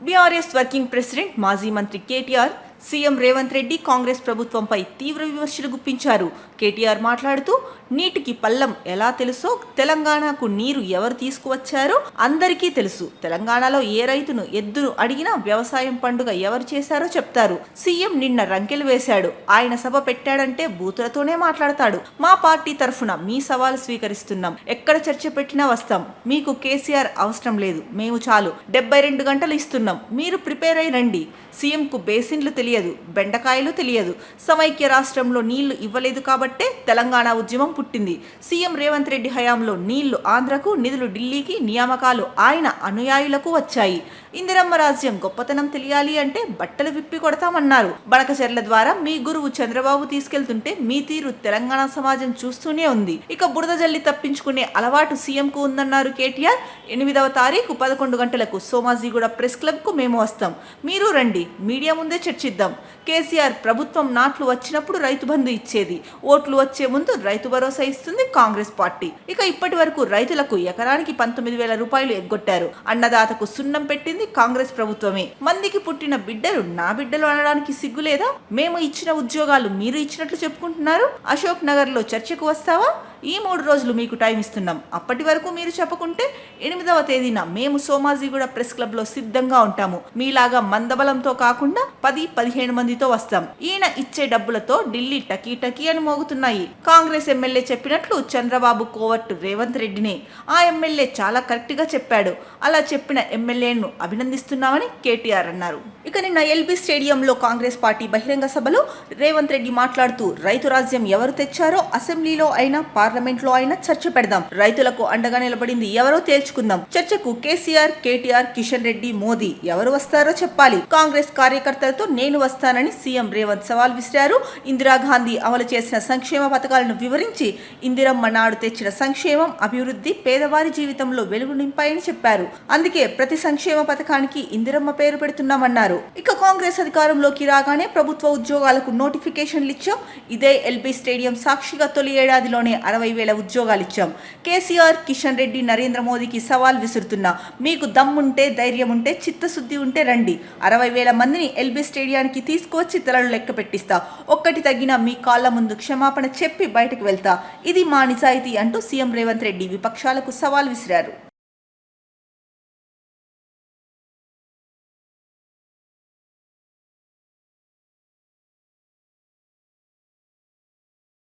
BRS working president మాజీ మంత్రి KTR CM Revanth Reddy Congress ప్రభుత్వంపై తీవ్ర విమర్శలు గుప్పించారు. కేటీఆర్ మాట్లాడుతూ నీటికి పల్లం ఎలా తెలుసో తెలంగాణకు నీరు ఎవరు తీసుకువచ్చారో అందరికీ తెలుసు. తెలంగాణలో ఏ రైతును ఎద్దును అడిగినా వ్యవసాయం పండుగ ఎవరు చేశారో చెప్తారు. సీఎం నిన్న రంకెలు వేశాడు. ఆయన సభ పెట్టాడంటే బూతులతోనే మాట్లాడతాడు. మా పార్టీ తరఫున మీ సవాలు స్వీకరిస్తున్నాం. ఎక్కడ చర్చ పెట్టినా వస్తాం. మీకు కేసీఆర్ అవసరం లేదు. మేము చాలు. డెబ్బై రెండు గంటలు ఇస్తున్నాం. మీరు ప్రిపేర్ అయి రండి. సీఎంకు బేసిన్లు తెలియదు. బెండకాయలు తెలియదు. సమైక్య రాష్ట్రంలో నీళ్ళు ఇవ్వలేదు కాబట్టే తెలంగాణ ఉద్యమం పుట్టింది. సీఎం రేవంత్ రెడ్డి హయాంలో నీళ్ళు ఆంధ్రకు నిధులు ఢిల్లీకి నియామకాలు ఆయన అనుయాయులకు వచ్చాయి. ఇందిరమ్మ రాజ్యం గొప్పతనం తెలియాలి అంటే బట్టలు విప్పి కొడతామన్నారు. బడకచర్ల ద్వారా మీ గురువు చంద్రబాబు తీసుకెళ్తుంటే మీ తీరు తెలంగాణ సమాజం చూస్తూనే ఉంది. ఇక బురద జల్లి తప్పించుకునే అలవాటు సీఎంకు ఉందన్నారు కేటీఆర్. ఎనిమిదవ తారీఖు పదకొండు గంటలకు సోమాజీగూడ ప్రెస్ క్లబ్కు మేము వస్తాం. మీరు రండి. మీడియా ముందే చర్చిద్దాం. కేసీఆర్ ప్రభుత్వం నాట్లు వచ్చినప్పుడు రైతు బంధు ఇచ్చేది. ఓట్లు వచ్చే ముందు రైతు భరోసా ఇస్తుంది కాంగ్రెస్ పార్టీ. ఇక ఇప్పటి వరకు రైతులకు ఎకరానికి పంతొమ్మిది వేల రూపాయలు ఎగ్గొట్టారు. అన్నదాతకు సున్నం పెట్టింది కాంగ్రెస్ ప్రభుత్వమే. మందికి పుట్టిన బిడ్డలు నా బిడ్డలు అనడానికి సిగ్గు లేదా? మేము ఇచ్చిన ఉద్యోగాలు మీరు ఇచ్చినట్లు చెప్పుకుంటున్నారు? అశోక్ నగర్లో చర్చకు వస్తావా? ఈ మూడు రోజులు మీకు టైం ఇస్తున్నాం. అప్పటి వరకు మీరు చెప్పకుంటే ఎనిమిదవ తేదీన మేము సోమాజిగూడ ప్రెస్ క్లబ్లో సిద్ధంగా ఉంటాము. మీలాగా మందబలంతో కాకుండా పది పదిహేను మందితో వస్తాం. ఈయన ఇచ్చే డబ్బులతో ఢిల్లీ టకీ టకీ అని మోగుతున్నాయి. కాంగ్రెస్ ఎమ్మెల్యే చెప్పినట్లు చంద్రబాబు కోవట్టు రేవంత్ రెడ్డినే. ఆ ఎమ్మెల్యే చాలా కరెక్ట్గా చెప్పాడు. అలా చెప్పిన ఎమ్మెల్యేను అభినందిస్తున్నామని కేటీఆర్ అన్నారు. ఇక నిన్న ఎల్బీ స్టేడియంలో కాంగ్రెస్ పార్టీ బహిరంగ సభలో రేవంత్ రెడ్డి మాట్లాడుతూ రైతు రాజ్యం ఎవరు తెచ్చారో అసెంబ్లీలో అయినా పార్లమెంట్లో అయినా చర్చ పెడదాం. రైతులకు అండగా నిలబడింది ఎవరో తేల్చుకుందాం. చర్చకు కేసీఆర్ కేటీఆర్ కిషన్ రెడ్డి మోదీ ఎవరు వస్తారో చెప్పాలి. కాంగ్రెస్ కార్యకర్తలతో నేను వస్తానని సీఎం రేవంత్ సవాల్ విసిరారు. ఇందిరాగాంధీ అమలు చేసిన సంక్షేమ పథకాలను వివరించి ఇందిరమ్మ నాడు తెచ్చిన సంక్షేమం అభివృద్ధి పేదవారి జీవితంలో వెలుగు నింపాయని చెప్పారు. అందుకే ప్రతి సంక్షేమ పథకానికి ఇందిరమ్మ పేరు పెడుతున్నామన్నారు. ఇక కాంగ్రెస్ అధికారంలోకి రాగానే ప్రభుత్వ ఉద్యోగాలకు నోటిఫికేషన్లు ఇచ్చాం. ఇదే ఎల్బీ స్టేడియం సాక్షిగా తొలి ఏడాదిలోనే అరవై వేల ఉద్యోగాలు ఇచ్చాం కేసీఆర్ కిషన్ రెడ్డి నరేంద్ర మోదీకి సవాల్ విసురుతున్నా. మీకు దమ్ముంటే ధైర్యం ఉంటే చిత్తశుద్ధి ఉంటే రండి. అరవై వేల మందిని ఎల్బీ స్టేడియానికి తీసుకువచ్చి తలలు లెక్క పెట్టిస్తా. ఒక్కటి తగిన మీ కాళ్ళ ముందు క్షమాపణ చెప్పి బయటకు వెళ్తా. ఇది మా నిజాయితీ అంటూ సీఎం రేవంత్ రెడ్డి విపక్షాలకు సవాల్ విసిరారు.